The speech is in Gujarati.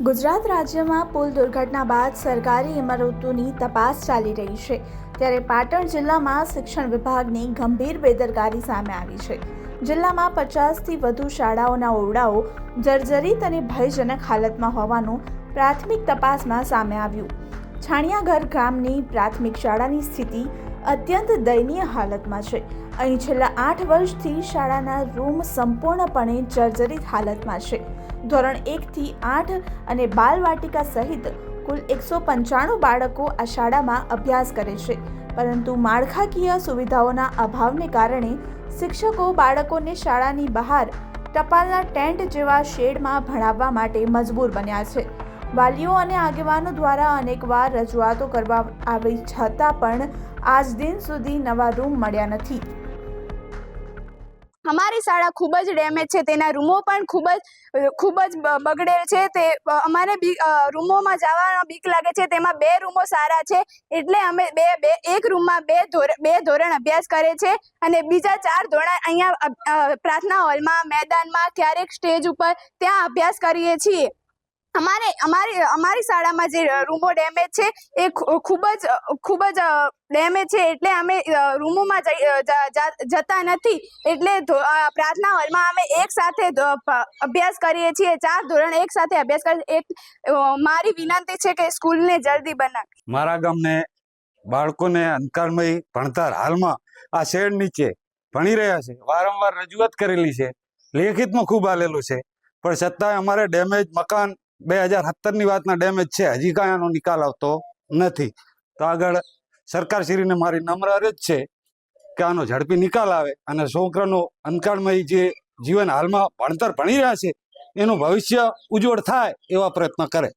ગુજરાત રાજ્યમાં પુલ દુર્ઘટના બાદ સરકારી ઇમારતોની તપાસ ચાલી રહી છે, ત્યારે પાટણ જિલ્લામાં શિક્ષણ વિભાગની ગંભીર બેદરકારી સામે આવી છે. જિલ્લામાં પચાસથી વધુ શાળાઓના ઓરડાઓ જર્જરિત અને ભયજનક હાલતમાં હોવાનું પ્રાથમિક તપાસમાં સામે આવ્યું. છાણિયાઘર ગામની પ્રાથમિક શાળાની સ્થિતિ અત્યંત દયનીય હાલતમાં છે. અહીં છેલ્લા આઠ વર્ષથી શાળાના રૂમ સંપૂર્ણપણે જર્જરિત હાલતમાં છે. ધોરણ એકથી આઠ અને બાલવાટિકા સહિત કુલ એકસો પંચાણું બાળકો આ શાળામાં અભ્યાસ કરે છે. પરંતુ માળખાકીય સુવિધાઓના અભાવને કારણે શિક્ષકો બાળકોને શાળાની બહાર ટપાલના ટેન્ટ જેવા શેડમાં ભણાવવા માટે મજબૂર બન્યા છે. વાલીઓ અને આગેવાનો દ્વારા અનેકવાર રજૂઆતો કરવા આવી છતાં પણ આજ દિન સુધી નવા રૂમ મળ્યા નથી. અમારી શાળા ખૂબ જ ડેમેજ છે, તેના રૂમો પણ ખૂબ જ ખૂબ જ બગડેલ છે, તે અમારે બી રૂમોમાં જવાનો બીક લાગે છે, તેમાં બે રૂમો સારા છે, એટલે અમે બે બે, એક રૂમમાં બે બે ધોરણ અભ્યાસ કરે છે, અને બીજા ચાર ધોરણ અહીંયા પ્રાર્થના હોલમાં, મેદાનમાં, ક્યારેક સ્ટેજ ઉપર ત્યાં અભ્યાસ કરીએ છીએ. અમારે, અમારી અમારી શાળામાં જે રૂમો ડેમેજ છે, એ ખૂબ જ ખૂબ જ ડેમેજ છે એટલે અમે રૂમોમાં જતા નથી એટલે પ્રાર્થના હોલમાં અમે એક સાથે અભ્યાસ કરીએ છીએ, ચાર ધોરણ એક સાથે અભ્યાસ કરીએ એક મારી વિનંતી છે કે સ્કૂલને જલ્દી બનાવે. મારા ગામને બાળકોને અંધકારમય ભણતર હાલમાં આ શેડ નીચે ભણી રહ્યા છે. વારંવાર રજૂઆત કરેલી છે. લેખિતમાં ખૂબ આલેલું છે. પણ છતાંય અમારે ડેમેજ મકાન બે હજાર સત્તરની વાતના ડેમેજ છે. હજી કાંઈ આનો નિકાલ આવતો નથી. તો આગળ સરકારશ્રીને મારી નમ્ર અરજ છે કે આનો ઝડપી નિકાલ આવે અને છોકરાનો અંકાળમય જે જીવન હાલમાં ભણતર ભણી રહ્યા છે, એનું ભવિષ્ય ઉજ્જવળ થાય એવા પ્રયત્ન કરે.